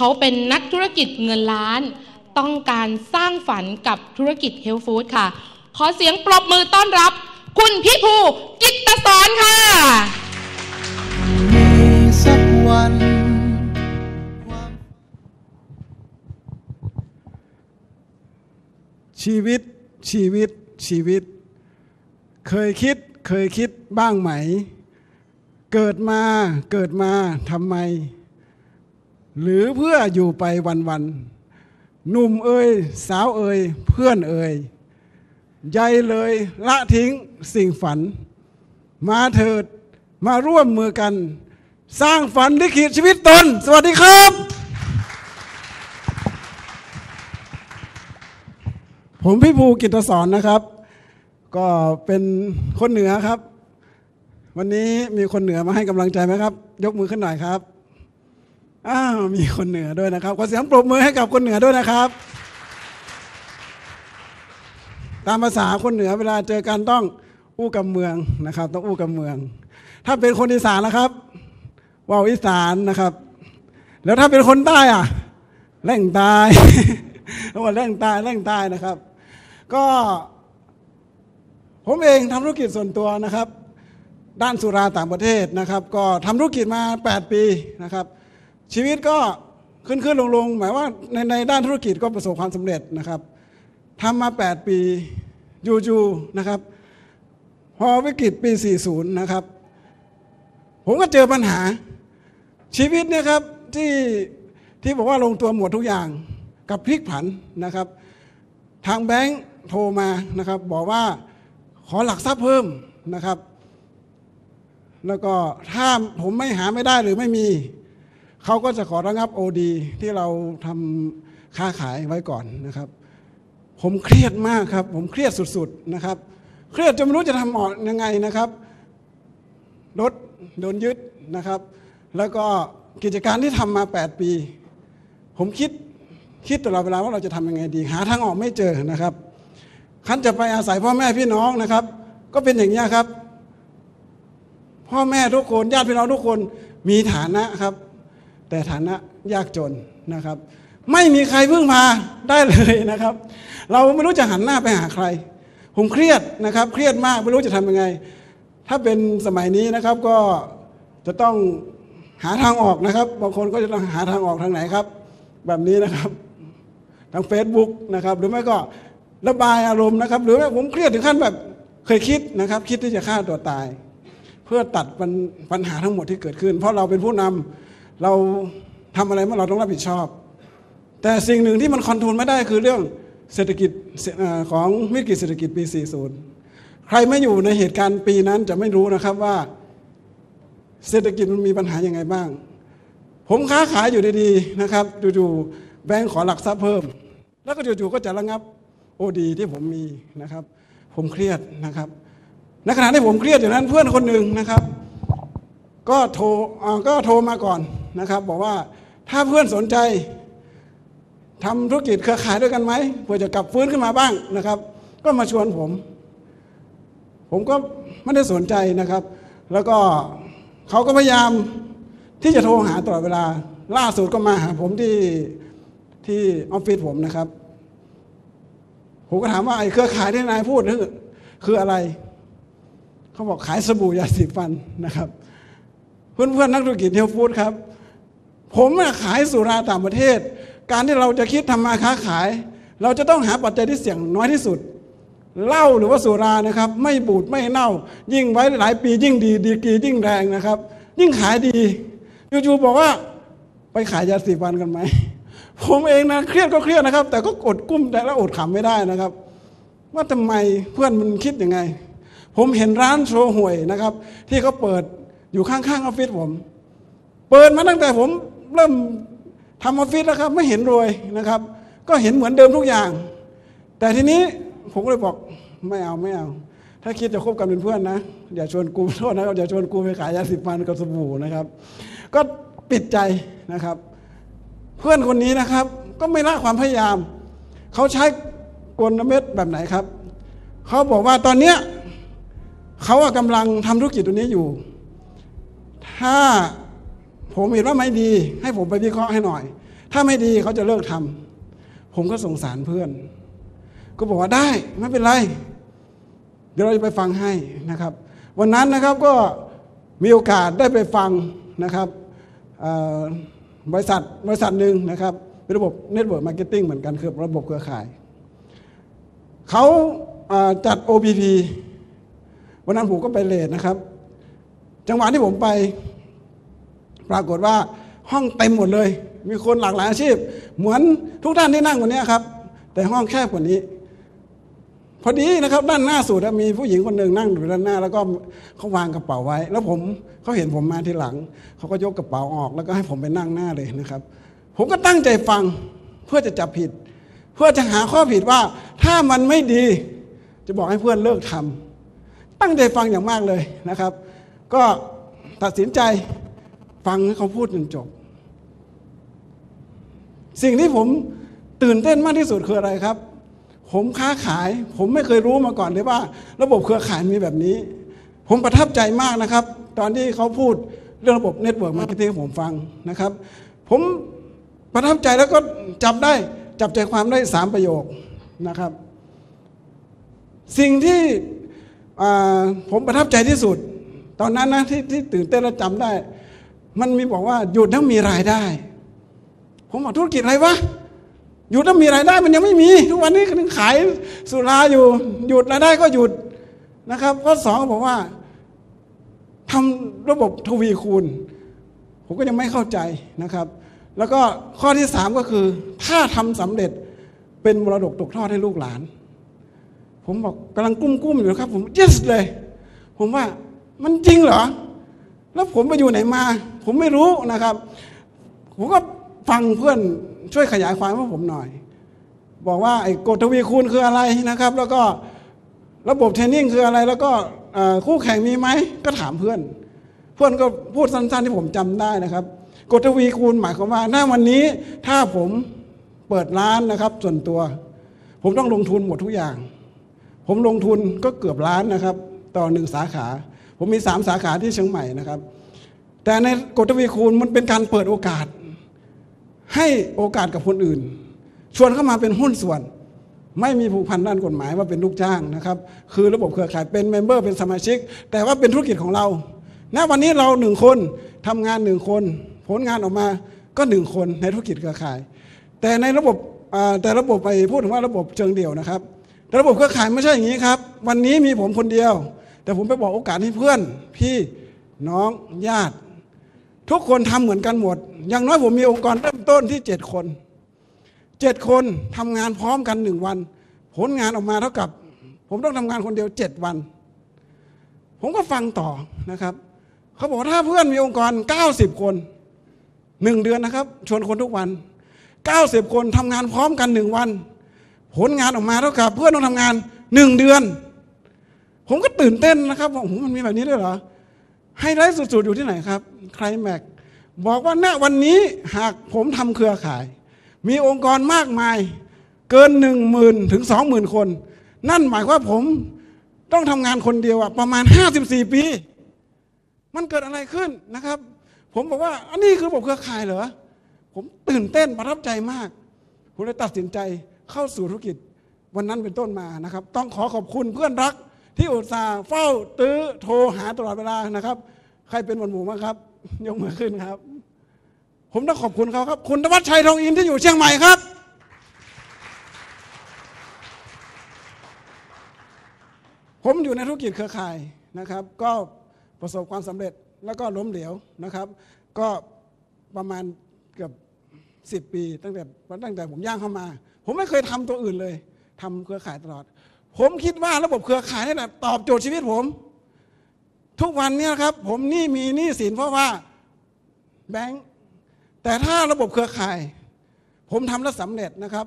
เขาเป็นนักธุรกิจเงินล้าน ต้องการสร้างฝันกับธุรกิจเฮลฟู้ดค่ะ ขอเสียงปรบมือต้อนรับ คุณพี่ภูกิตตสอนค่ะมีสักวัน ชีวิตชีวิตชีวิต เคยคิดเคยคิดบ้างไหม เกิดมาเกิดมาทำไม หรือเพื่ออยู่ไปวันๆหนุ่มเอ่ยสาวเอ่ยเพื่อนเอ่ยใยเลยละทิ้งสิ่งฝัน มาเถิดมาร่วมมือกัน สร้างฝันลิขิตชีวิตตน สวัสดีครับ ผมพี่ภูกิตสอนนะครับ ก็เป็นคนเหนือครับ วันนี้มีคนเหนือมาให้กำลังใจไหมครับ ยกมือขึ้นหน่อยครับ อ้าวมีคนเหนือด้วยนะครับขอเสียงปรบมือให้กับคนเหนือด้วยนะครับ ตามภาษาคนเหนือเวลาเจอกันต้องอู้กับเมืองนะครับ ต้องอู้กับเมือง ถ้าเป็นคนอีสานนะครับว่าวอีสานนะครับ แล้วถ้าเป็นคนใต้อะแร่งตายว่าแร่งตายแร่งตายนะครับ ก็ผมเองทำธุรกิจส่วนตัวนะครับ ด้านสุราต่างประเทศนะครับ ก็ทำธุรกิจมา 8 ปีนะครับ ชีวิตก็ขึ้นขึ้นลงลงหมายว่าในในด้านธุรกิจก็ประสบความสำเร็จนะครับทำมา 8 ปีอยู่ๆนะครับ พอวิกฤตปี 40 นะครับ ผมก็เจอปัญหา ชีวิตเนี่ยครับที่ที่บอกว่าลงตัวหมดทุกอย่างกับพลิกผันนะครับ ทางแบงค์โทรมานะครับ บอกว่าขอหลักทรัพย์เพิ่มนะครับ แล้วก็ถ้าผมไม่หาไม่ได้หรือไม่มี เขาก็จะขอระงับโอดีที่เราทำค้าขายไว้ก่อนนะครับ ผมเครียดมากครับ ผมเครียดสุดๆนะครับ เครียดจนไม่รู้จะทำออกยังไงนะครับรถโดนยึดนะครับ แล้วก็กิจการที่ทำมา 8 ปี ผมคิดคิดตลอดเวลาว่าเราจะทำยังไงดี หาทางออกไม่เจอนะครับคันจะไปอาศัยพ่อแม่พี่น้องนะครับ ก็เป็นอย่างนี้ครับ พ่อแม่ทุกคนญาติพี่น้องทุกคนมีฐานะครับ แต่ฐานะยากจนนะครับ ไม่มีใครพึ่งพาได้เลยนะครับ เราไม่รู้จะหันหน้าไปหาใคร ผมเครียดนะครับ เครียดมากไม่รู้จะทำยังไง ถ้าเป็นสมัยนี้นะครับก็จะต้องหาทางออกนะครับ บางคนก็จะต้องหาทางออกทางไหนครับ แบบนี้นะครับทาง Facebook นะครับ หรือไม่ก็ระบายอารมณ์นะครับ หรือแม้ผมเครียดถึงขั้นแบบเคยคิดนะครับ คิดที่จะฆ่าตัวตาย เพื่อตัดปัญปัญหาทั้งหมดที่เกิดขึ้น เพราะเราเป็นผู้นำ เราทำอะไรเมื่อเราต้องรับผิดชอบ แต่สิ่งหนึ่งที่มันคอนโทรลไม่ได้คือเรื่องเศรษฐกิจของวิกฤตเศรษฐกิจปี 40 ใครไม่อยู่ในเหตุการณ์ปีนั้นจะไม่รู้นะครับว่า เศรษฐกิจมันมีปัญหายังไงบ้าง ผมค้าขายอยู่ดีๆนะครับจู่ๆแบงก์ขอหลักทรัพย์เพิ่ม แล้วก็จู่ๆก็จะระงับโอดีที่ผมมีนะครับ ผมเครียดนะครับในขณะที่ผมเครียดอยู่นั้นเพื่อนคนหนึ่งนะครับ ก็โทรก็โทรมาก่อน นะครับ บอกว่าถ้าเพื่อนสนใจทำธุรกิจเครือข่ายด้วยกันไหมเพื่อจะกลับฟื้นขึ้นมาบ้างนะครับ ก็มาชวนผม ผมก็ไม่ได้สนใจนะครับ แล้วก็เขาก็พยายามที่จะโทรหาตลอดเวลา ล่าสุดก็มาหาผมที่ที่ออฟฟิศผมนะครับ ผมก็ถามว่าไอ้เครือข่ายที่นายพูดนี่คืออะไร เขาบอกขายสบู่ยาสีฟันนะครับ เพื่อนๆนักธุรกิจเฮลฟู้ดครับ ผมขายสุราต่างประเทศ การที่เราจะคิดทำมาค้าขาย เราจะต้องหาปัจจัยที่เสี่ยงน้อยที่สุดเหล้าหรือว่าสุรานะครับ ไม่บูดไม่เน่า ยิ่งไว้หลายปียิ่งดีดีกรียิ่งแรงนะครับ ยิ่งขายดีอยู่ๆบอกว่าไปขายยาสีฟันกันไหมผมเองนะเครียดก็เครียดนะครับ แต่ก็อดกุ้มแต่ล้วอดขำไม่ได้นะครับ ว่าทำไมเพื่อนมันคิดยังไง ผมเห็นร้านโชว์หวยนะครับ ที่เขาเปิดอยู่ข้างๆออฟฟิศผม เปิดมาตั้งแต่ผม เริ่มทำออฟฟิศแล้วครับ ไม่เห็นรวยนะครับ ก็เห็นเหมือนเดิมทุกอย่าง แต่ทีนี้ผมก็เลยบอกไม่เอาไม่เอา ถ้าคิดจะคบกันเป็นเพื่อนนะอย่าชวนกูโทษนะครับอย่าชวนกูไปขายยาสีฟันกับสบู่นะครับ ก็ปิดใจนะครับ เพื่อนคนนี้นะครับ ก็ไม่ละความพยายาม เขาใช้กลเม็ดแบบไหนครับ เขาบอกว่าตอนเนี้ยเขากำลังทำธุรกิจตัวนี้อยู่ ถ้า ผมเห็นว่าไม่ดี ให้ผมไปวิเคราะห์ให้หน่อย ถ้าไม่ดีเขาจะเลิกทำผมก็สงสารเพื่อน ก็บอกว่าได้ไม่เป็นไร เดี๋ยวเราจะไปฟังให้นะครับ วันนั้นนะครับก็มีโอกาสได้ไปฟังนะครับบริษัทบริษัทหนึ่งนะครับเป็นระบบเน็ตเวิร์กมาร์เก็ตติ้งเหมือนกันคือระบบเครือข่ายเขาจัด OPP วันนั้นผมก็ไปเลทนะครับ จังหวะที่ผมไป ปรากฏว่าห้องเต็มหมดเลย มีคนหลากหลายอาชีพ เหมือนทุกท่านที่นั่งวันนี้ครับ แต่ห้องแคบกว่านี้ พอดีนะครับ ด้านหน้าสุดมีผู้หญิงคนหนึ่งนั่งอยู่ด้านหน้า แล้วก็เขาวางกระเป๋าไว้ แล้วผมเขาเห็นผมมาทีหลัง เขาก็ยกกระเป๋าออกแล้วก็ให้ผมไปนั่งหน้าเลยนะครับ ผมก็ตั้งใจฟังเพื่อจะจับผิด เพื่อจะหาข้อผิดว่าถ้ามันไม่ดี จะบอกให้เพื่อนเลิกทำตั้งใจฟังอย่างมากเลยนะครับ ก็ตัดสินใจ ฟังให้เขาพูดจนจบ สิ่งที่ผมตื่นเต้นมากที่สุดคืออะไรครับ ผมค้าขาย ผมไม่เคยรู้มาก่อนเลยว่า ระบบเครือข่ายมีแบบนี้ ผมประทับใจมากนะครับ ตอนที่เขาพูดเรื่องระบบเน็ตเวิร์กมาร์เก็ตติ้งผมฟังนะครับ ผมประทับใจแล้วก็จับได้จับใจความได้สามประโยคนะครับ สิ่งที่ผมประทับใจที่สุด ตอนนั้นนะที่ที่ตื่นเต้นและจำได้ มันมีบอกว่าหยุดแล้วมีรายได้ ผมบอกธุรกิจอะไรวะหยุดแล้วมีรายได้มันยังไม่มี ทุกวันนี้ก็ยังขายสุราอยู่ หยุดรายได้ก็หยุดนะครับข้อสองบอกว่าทำระบบทวีคูณ ผมก็ยังไม่เข้าใจนะครับ แล้วก็ข้อที่สามก็คือ ถ้าทำสำเร็จเป็นมรดกตกทอดให้ลูกหลาน ผมบอกกำลังกุ้มกุ้มอยู่ครับ ผม yes เลย ผมว่ามันจริงเหรอ แล้วผมไปอยู่ไหนมา ผมไม่รู้นะครับ ผมก็ฟังเพื่อนช่วยขยายความให้ผมหน่อย บอกว่าไอ้กฎทวีคูณคืออะไรนะครับ แล้วก็ระบบเทรนนิ่งคืออะไรแล้วก็คู่แข่งมีไหมก็ถามเพื่อน เพื่อนก็พูดสั้นๆที่ผมจำได้นะครับกฎทวีคูณหมายความว่าหน้าวันนี้ถ้าผมเปิดร้านนะครับ ส่วนตัว ผมต้องลงทุนหมดทุกอย่าง ผมลงทุนก็เกือบล้านนะครับ ต่อหนึ่งสาขา ผมมีสามสาขาที่เชียงใหม่นะครับ แต่ในกฎทวีคูณมันเป็นการเปิดโอกาส ให้โอกาสกับคนอื่น ชวนเข้ามาเป็นหุ้นส่วน ไม่มีผูกพันด้านกฎหมายว่าเป็นลูกจ้างนะครับ คือระบบเครือข่ายเป็นเมมเบอร์เป็นสมาชิก แต่ว่าเป็นธุรกิจของเราณวันนี้เราหนึ่งคนทำงานหนึ่งคน ผลงานออกมาก็หนึ่งคนในธุรกิจเครือข่าย แต่ในระบบแต่ระบบไปพูดถึงว่าระบบเชิงเดี่ยวนะครับแต่ระบบเครือข่ายไม่ใช่อย่างนี้ครับ วันนี้มีผมคนเดียว แต่ผมไปบอกโอกาสให้เพื่อน พี่น้องญาติ ทุกคนทำเหมือนกันหมด อย่างน้อยผมมีองค์กรเริ่มต้นที่เจ็ดคนเจ็ดคนทำงานพร้อมกันหนึ่งวัน ผลงานออกมาเท่ากับ ผมต้องทำงานคนเดียวเจ็ดวัน ผมก็ฟังต่อนะครับ เขาบอกถ้าเพื่อนมีองค์กร 90 คนหนึ่งเดือนนะครับ ชวนคนทุกวัน 90 คนทำงานพร้อมกันหนึ่งวัน ผลงานออกมาเท่ากับ เพื่อนต้องทำงานหนึ่งเดือน ผมก็ตื่นเต้นนะครับว่าโอ้โหมันมีแบบนี้ด้วยเหรอ ไฮไลท์สุดๆอยู่ที่ไหนครับใครแม็กบอกว่าณวันนี้หากผมทำเครือข่าย มีองค์กรมากมาย เกินหนึ่งหมื่นถึงสองหมื่นคน นั่นหมายว่าผมต้องทำงานคนเดียวอะประมาณ 54 ปี มันเกิดอะไรขึ้นนะครับ ผมบอกว่าอันนี้คือระบบเครือข่ายเหรอผมตื่นเต้นประทับใจมากผมเลยตัดสินใจเข้าสู่ธุรกิจวันนั้นเป็นต้นมานะครับ ต้องขอขอบคุณเพื่อนรักที่อุตส่าห์เฝ้าตื้อโทรหาตลอดเวลานะครับ ใครเป็นหมวดหมู่บ้างครับ ยกมือขึ้นครับ ผมต้องขอบคุณเขาครับ คุณธวัชชัยทองอินที่อยู่เชียงใหม่ครับ ผมอยู่ในธุรกิจเครือข่ายนะครับ ก็ประสบความสำเร็จแล้วก็ล้มเหลวนะครับ ก็ประมาณเกือบสิบปี ตั้งแต่ตั้งแต่ผมย่างเข้ามา ผมไม่เคยทำตัวอื่นเลยทำเครือข่ายตลอด ผมคิดว่าระบบเครือข่ายนี่แหละตอบโจทย์ชีวิตผม ทุกวันเนี้ครับ ผมนี่มีหนี้สินเพราะว่าแบงค์แต่ถ้าระบบเครือข่าย ผมทำแล้วสำเร็จนะครับ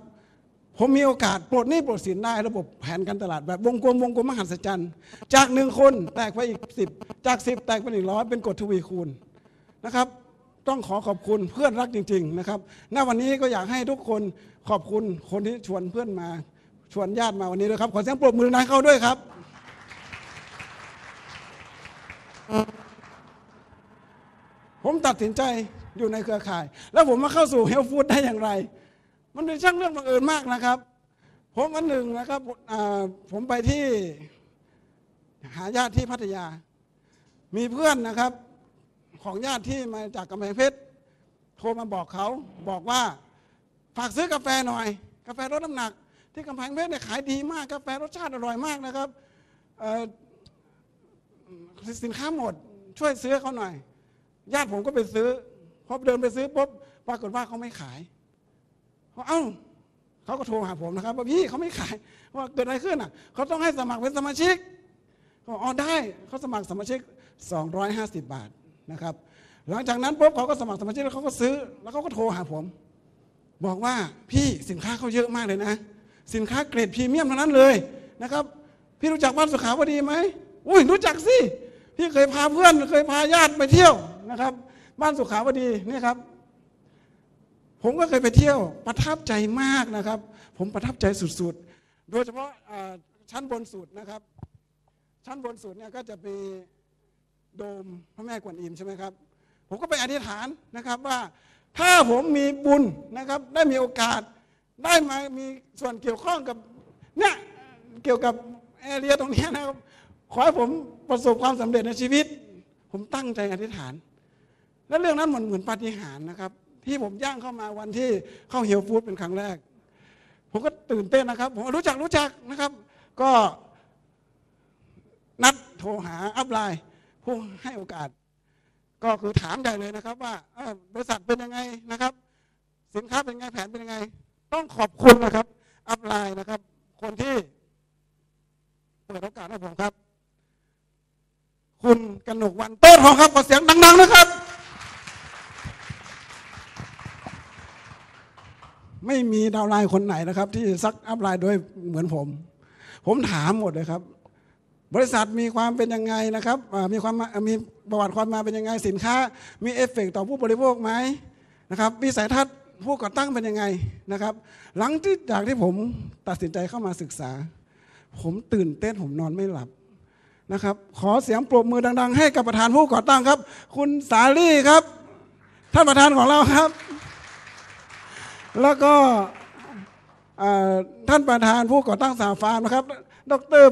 ผมมีโอกาสปลดหนี้ปลดสินได้ระบบแผนการตลาดแบบวงกลมวงกลมมหัศจรรย์ จากหนึ่งคนแตกไปอีกสิบจากสิบแตกไปอีกร้อยเป็นกฎทวีคูณนะครับ ต้องขอขอบคุณเพื่อนรักจริง ๆ นะครับณวันนี้ก็อยากให้ทุกคนขอบคุณคนที่ชวนเพื่อนมาชวนญาติมาวันนี้ด้วยครับ ขอเสียงปรบมือดังๆเข้าด้วยครับ ผมตัดสินใจอยู่ในเครือข่าย แล้วผมมาเข้าสู่เฮลฟู้ดได้อย่างไร มันเป็นช่างเรื่องบังเอิญมากนะครับ ผมวันหนึ่งนะครับผมไปที่หาญาติที่พัทยา มีเพื่อนนะครับ ของญาติที่มาจากกำแพงเพชรโทรมาบอกเขาบอกว่าฝากซื้อกาแฟหน่อย กาแฟลดน้ำหนัก ที่กำแพงเพชรเนี่ยขายดีมากกาแฟรสชาติอร่อยมากนะครับ สินค้าหมด ช่วยซื้อเขาหน่อย ญาติผมก็ไปซื้อพอเดินไปซื้อปุ๊บปรากฏว่าเขาไม่ขายเขาเอ้าเขาก็โทรหาผมนะครับว่าพี่เขาไม่ขายว่าเกิดอะไรขึ้นอะเขาต้องให้สมัครเป็นสมาชิกเขาอ๋อได้เขาสมัครสมาชิก 250 บาทนะครับ หลังจากนั้นปุ๊บเขาก็สมัครสมาชิกแล้วเขาก็ซื้อ แล้วเขาก็โทรหาผม บอกว่าพี่สินค้าเขาเยอะมากเลยนะ สินค้าเกรดพรีเมียมเทั้งนั้นเลยนะครับ พี่รู้จักบ้านสุขาวดีไหม อุ้ยรู้จักสิพี่เคยพาเพื่อนเคยพาญาติไปเที่ยวนะครับ บ้านสุขาวดีนี่ครับ ผมก็เคยไปเที่ยว ประทับใจมากนะครับ ผมประทับใจสุดๆ โดยเฉพาะชั้นบนสุดนะครับ ชั้นบนสุดเนี่ยก็จะมีโดมพระแม่กวนอิมใช่ไหมครับ ผมก็ไปอธิษฐานนะครับว่าถ้าผมมีบุญนะครับ ได้มีโอกาสได้มามีส่วนเกี่ยวข้องกับเนี่ยเกี่ยวกับแอเรียตรงนี้นะครับ ขอให้ผมประสบความสำเร็จในชีวิต ผมตั้งใจอธิษฐาน และเรื่องนั้นเหมือนเหมือนปาฏิหาริย์นะครับ ที่ผมย่างเข้ามาวันที่เข้าเฮลฟูดเป็นครั้งแรก ผมก็ตื่นเต้นนะครับ ผมรู้จักรู้จักนะครับ ก็นัดโทรหาอัพไลน์ผู้ให้โอกาส ก็คือถามใหญ่เลยนะครับ ว่าบริษัทเป็นยังไงนะครับ สินค้าเป็นยังไงแผนเป็นยังไง ต้องขอบคุณนะครับ อัพไลน์นะครับ คนที่เปิดโอกาสให้ผมครับ คุณกนกวันโต้ทองครับขอเสียงดัง ๆ นะครับ ไม่มีดาวไลน์คนไหนนะครับ ที่ซักอัพไลน์ด้วยเหมือนผม ผมถามหมดเลยครับ บริษัทมีความเป็นยังไงนะครับมีความมีประวัติความมาเป็นยังไงสินค้า มีเอฟเฟกต์ต่อผู้บริโภคไหมนะครับวิสัยทัศน์ผู้ก่อตั้งเป็นยังไงนะครับ หลังจากที่ผมตัดสินใจเข้ามาศึกษา ผมตื่นเต้นผมนอนไม่หลับ นะครับ ขอเสียงปรบมือดัง ๆ ให้กับประธานผู้ก่อตั้งครับ คุณสาลี่ครับ ท่านประธานของเราครับ แล้วก็ท่านประธานผู้ก่อตั้งสาฟาร์มนะครับ ดร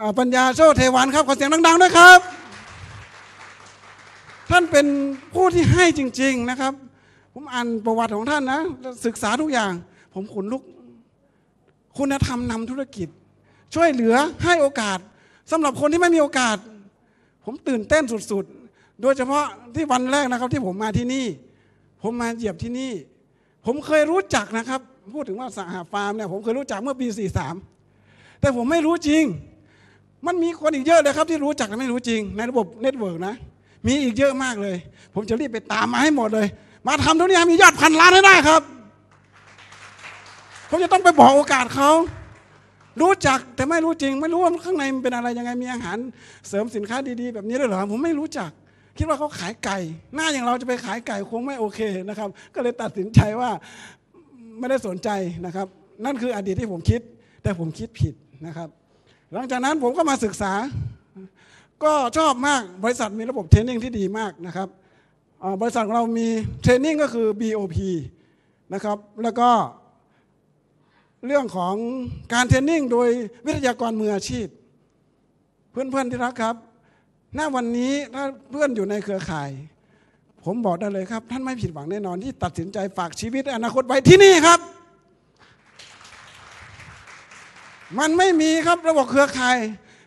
อ่าปัญญาโชติเทวันครับ ขอเสียงดัง ๆ ด้วยครับ ท่านเป็นผู้ที่ให้จริง ๆนะครับ ผมอ่านประวัติของท่านนะ ศึกษาทุกอย่าง ผมขนลุก คุณธรรมนำธุรกิจ ช่วยเหลือให้โอกาส สำหรับคนที่ไม่มีโอกาส ผมตื่นเต้นสุดๆ โดยเฉพาะที่วันแรกนะครับที่ผมมาที่นี่ ผมมาเหยียบที่นี่ ผมเคยรู้จักนะครับ พูดถึงว่าสหฟาร์มเนี่ยผมเคยรู้จักเมื่อปี 43 แต่ผมไม่รู้จริง มันมีคนอีกเยอะเลยครับที่รู้จักแต่ไม่รู้จริง ในระบบเน็ตเวิร์กนะ มีอีกเยอะมากเลย ผมจะรีบไปตามมาให้หมดเลย มาทำเท่านี้มียอดพันล้านให้ได้ครับ ผมจะต้องไปบอกโอกาสเขา รู้จักแต่ไม่รู้จริง ไม่รู้ว่าข้างในมันเป็นอะไรยังไงมีอาหาร เสริมสินค้าดีๆ แบบนี้ด้วยเหรอผมไม่รู้จัก คิดว่าเขาขายไก่ หน้าอย่างเราจะไปขายไก่คงไม่โอเคนะครับ ก็เลยตัดสินใจว่าไม่ได้สนใจนะครับ นั่นคืออดีตที่ผมคิด แต่ผมคิดผิดนะครับ หลังจากนั้นผมก็มาศึกษา ก็ชอบมากบริษัทมีระบบเทรนนิ่งที่ดีมากนะครับบริษัทของเรามีเทรนนิ่งก็คือ BOP นะครับแล้วก็ เรื่องของการเทรนนิ่งโดยวิทยากรมืออาชีพ เพื่อนๆที่รักครับณวันนี้ถ้าเพื่อนอยู่ในเครือข่าย ผมบอกได้เลยครับ ท่านไม่ผิดหวังแน่นอนที่ตัดสินใจฝากชีวิตอนาคตไว้ที่นี่ครับ มันไม่มีครับระบบเครือข่าย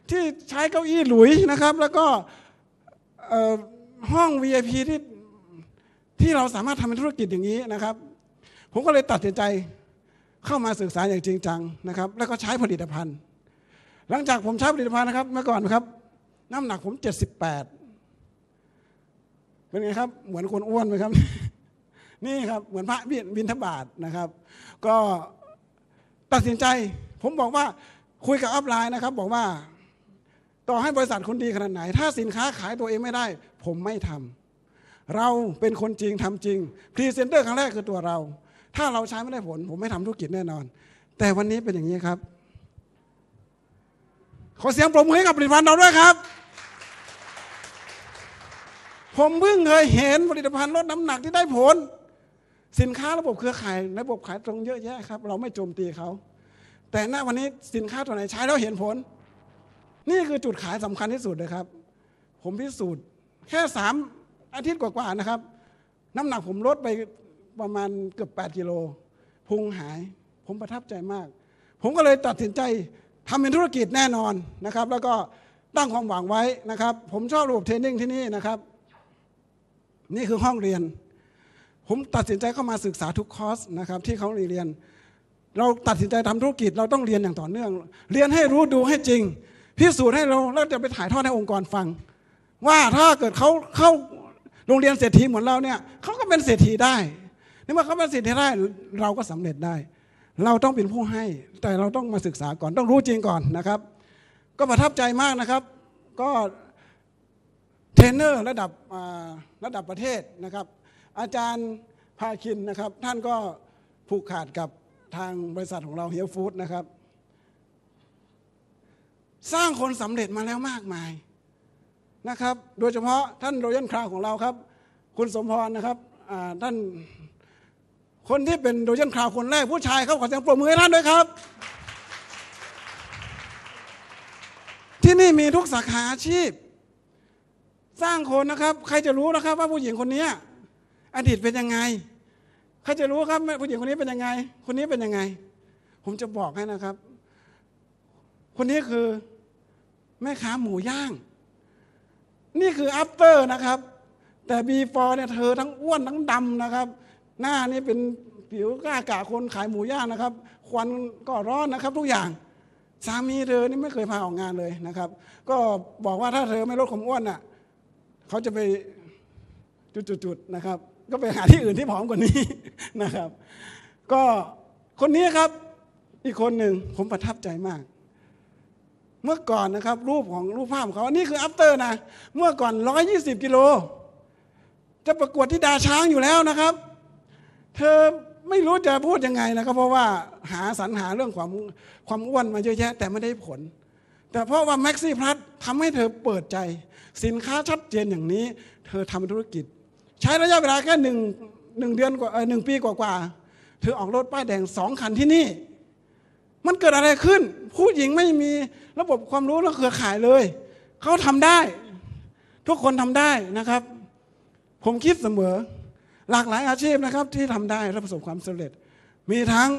ที่ใช้เก้าอี้หลุยนะครับ แล้วก็เอ่อห้อง VIP ที่ที่เราสามารถทำเป็นธุรกิจอย่างนี้นะครับ ผมก็เลยตัดสินใจ เข้ามาศึกษาอย่างจริงจังนะครับ แล้วก็ใช้ผลิตภัณฑ์ หลังจากผมใช้ผลิตภัณฑ์นะครับเมื่อก่อนนะครับ น้ำหนักผม 78 เป็นไงครับ เหมือนคนอ้วนไหมครับ นี่ครับเหมือนพระบินทบาทนะครับ ก็ตัดสินใจ ผมบอกว่าคุยกับอัพไลน์นะครับ บอกว่า ต่อให้บริษัทคุณดีขนาดไหน ถ้าสินค้าขายตัวเองไม่ได้ ผมไม่ทำเราเป็นคนจริงทำจริงพรีเซนเตอร์ครั้งแรกคือตัวเรา ถ้าเราใช้ไม่ได้ผล ผมไม่ทำธุรกิจแน่นอน แต่วันนี้เป็นอย่างนี้ครับ ขอเสียงปรบมือให้กับผลิตภัณฑ์เราด้วยครับ ผมเพิ่งเคยเห็นผลิตภัณฑ์ลดน้ำหนักที่ได้ผล สินค้าระบบเครือข่ายระบบขายตรงเยอะแยะครับ เราไม่โจมตีเขา แต่ณวันนี้สินค้าตัวไหนใช้แล้วเห็นผล นี่คือจุดขายสำคัญที่สุดเลยครับ ผมพิสูจน์แค่สามอาทิตย์กว่าๆนะครับ น้ำหนักผมลดไป ประมาณเกือบ 8 กิโลพุงหาย ผมประทับใจมาก ผมก็เลยตัดสินใจทำเป็นธุรกิจแน่นอนนะครับ แล้วก็ตั้งความหวังไว้นะครับ ผมชอบระบบเทรนนิ่งที่นี่นะครับ นี่คือห้องเรียน ผมตัดสินใจเข้ามาศึกษาทุกคอร์สนะครับที่เขาเรียน เราตัดสินใจทำธุรกิจ เราต้องเรียนอย่างต่อเนื่อง เรียนให้รู้ดูให้จริง พิสูจน์ให้เราแล้วจะไปถ่ายทอดให้องค์กรฟัง ว่าถ้าเกิดเขาเข้าโรงเรียนเศรษฐีเหมือนเราเนี่ยเขาก็เป็นเศรษฐีได้ นเมื่อเขาเป็นเศรษฐีได้เราก็สำเร็จได้ เราต้องเป็นผู้ให้ แต่เราต้องมาศึกษาก่อนต้องรู้จริงก่อนนะครับ ก็ประทับใจมากนะครับ ก็เทรนเนอร์ระดับระดับประเทศนะครับ อาจารย์ภาคินนะครับ ท่านก็ผูกขาดกับทางบริษัทของเราเฮียฟู้ดนะครับ สร้างคนสำเร็จมาแล้วมากมายนะครับ โดยเฉพาะท่านโรยันคราวของเราครับ คุณสมพรนะครับท่าน คนที่เป็นโรยันคราวคนแรกผู้ชายครับขอเสียงปรบมือให้ท่านด้วยครับ ที่นี่มีทุกสาขาอาชีพ สร้างคนนะครับ ใครจะรู้นะครับว่าผู้หญิงคนนี้อดีตเป็นยังไง ใครจะรู้ครับผู้หญิงคนนี้เป็นยังไง คนนี้เป็นยังไง ผมจะบอกให้นะครับ คนนี้คือแม่ค้าหมูย่าง นี่คือ after นะครับ แต่ before เนี่ยเธอทั้งอ้วนทั้งดำนะครับ หน้านี่เป็นผิวกล้ากะคนขายหมูย่างนะครับ ควันก็ร้อนนะครับทุกอย่างสามีเธอนี่ไม่เคยพาออกงานเลยนะครับ ก็บอกว่าถ้าเธอไม่ลดความอ้วนน่ะเขาจะไปจุดๆนะครับ ก็ไปหาที่อื่นที่ผอมกว่านี้นะครับ ก็คนนี้ครับอีกคนหนึ่งผมประทับใจมาก เมื่อก่อนนะครับรูปของรูปภาพของเขาอันนี้คือ after นะ เมื่อก่อน 120 กิโล จะประกวดที่ดาช้างอยู่แล้วนะครับ เธอไม่รู้จะพูดยังไงนะครับเพราะว่าหาสรรหาเรื่องความความอ้วนมาเยอะแยะ แต่ไม่ได้ผล แต่เพราะว่าแม็กซี่พลัสทำให้เธอเปิดใจ สินค้าชัดเจนอย่างนี้ เธอทำธุรกิจ ใช้ระยะเวลาแค่หนึ่งหนึ่งเดือนกว่าเออหนึ่งปีกว่าๆเธอออกรถป้ายแดงสองคันที่นี่ มันเกิดอะไรขึ้น ผู้หญิงไม่มีระบบความรู้และเครือข่ายเลย เขาทำได้ ทุกคนทำได้นะครับ ผมคิดเสมอ หลากหลายอาชีพนะครับที่ทำได้และประสบความสำเร็จ มีทั้ง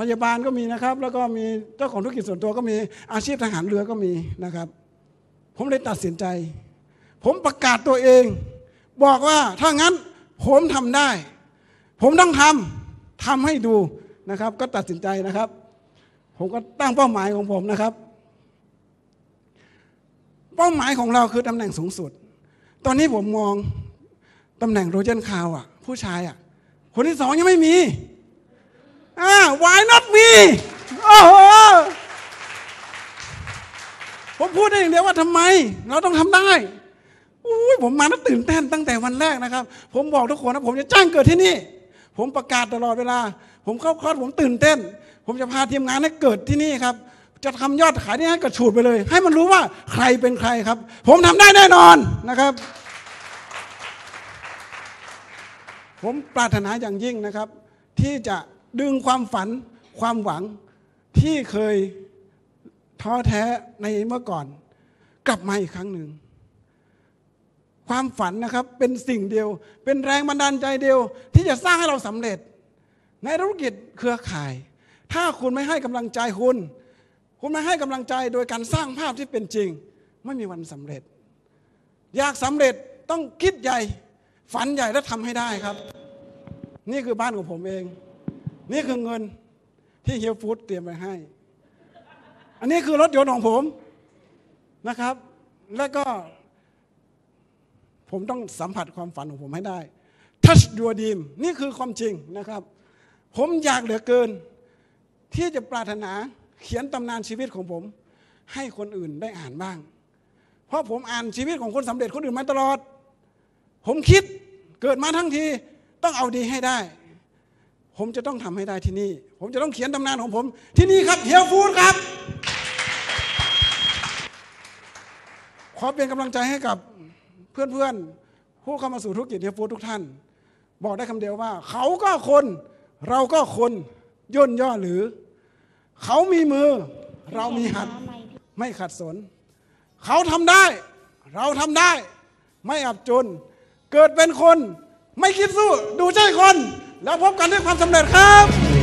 พยาบาลก็มีนะครับ แล้วก็มีเจ้าของธุรกิจส่วนตัวก็มีอาชีพทหารเรือก็มีนะครับ ผมเลยตัดสินใจ ผมประกาศตัวเอง บอกว่าถ้างั้นผมทำได้ ผมต้องทำทำให้ดูนะครับ ก็ตัดสินใจนะครับ ผมก็ตั้งเป้าหมายของผมนะครับ เป้าหมายของเราคือตำแหน่งสูงสุด ตอนนี้ผมมอง ตำแหน่งโรเจนคาวอะ ผู้ชายอะ คนที่สองยังไม่มีอ่า why not me โอ้โหผมพูดได้อย่างเดียวว่าทำไม เราต้องทำได้อุ้ยผมมาแล้วตื่นเต้นตั้งแต่วันแรกนะครับ ผมบอกทุกคนนะผมจะจ้างเกิดที่นี่ ผมประกาศตลอดเวลา ผมเข้าคอร์สผมตื่นเต้น ผมจะพาทีมงานให้เกิดที่นี่ครับ จะทำยอดขายที่ให้กระฉูดไปเลย ให้มันรู้ว่าใครเป็นใครครับ ผมทำได้แน่นอนนะครับ ผมปรารถนาอย่างยิ่งนะครับ ที่จะดึงความฝันความหวังที่เคยท้อแท้ในเมื่อก่อน กลับมาอีกครั้งหนึ่ง ความฝันนะครับเป็นสิ่งเดียว เป็นแรงบันดาลใจเดียว ที่จะสร้างให้เราสำเร็จ ในธุรกิจเครือข่าย ถ้าคุณไม่ให้กำลังใจคุณ คุณไม่ให้กำลังใจโดยการสร้างภาพที่เป็นจริง ไม่มีวันสำเร็จ อยากสำเร็จต้องคิดใหญ่ ฝันใหญ่และทำให้ได้ครับ นี่คือบ้านของผมเอง นี่คือเงินที่เฮียฟู้ดเตรียมไว้ให้ อันนี้คือรถยนต์ของผมนะครับ แล้วก็ ผมต้องสัมผัสความฝันของผมให้ได้ touch your dream นี่คือความจริงนะครับ ผมอยากเหลือเกิน ที่จะปรารถนาเขียนตำนานชีวิตของผม ให้คนอื่นได้อ่านบ้าง เพราะผมอ่านชีวิตของคนสำเร็จคนอื่นมาตลอด ผมคิดเกิดมาทั้งทีต้องเอาดีให้ได้ ผมจะต้องทำให้ได้ที่นี่ ผมจะต้องเขียนตำนานของผม ที่นี่ครับเฮียฟูดครับ ขอเป็นกำลังใจให้กับเพื่อนๆผู้เข้ามาสู่ธุรกิจเฮลฟู้ดทุกท่าน บอกได้คำเดียวว่า เขาก็คนเราก็คนย่นย่อหรือ เขามีมือ เรามีหัดไม่ขัดสน เขาทำได้ เราทำได้ ไม่อับจน เกิดเป็นคน ไม่คิดสู้ดูใจคน แล้วพบกันด้วยความสำเร็จครับ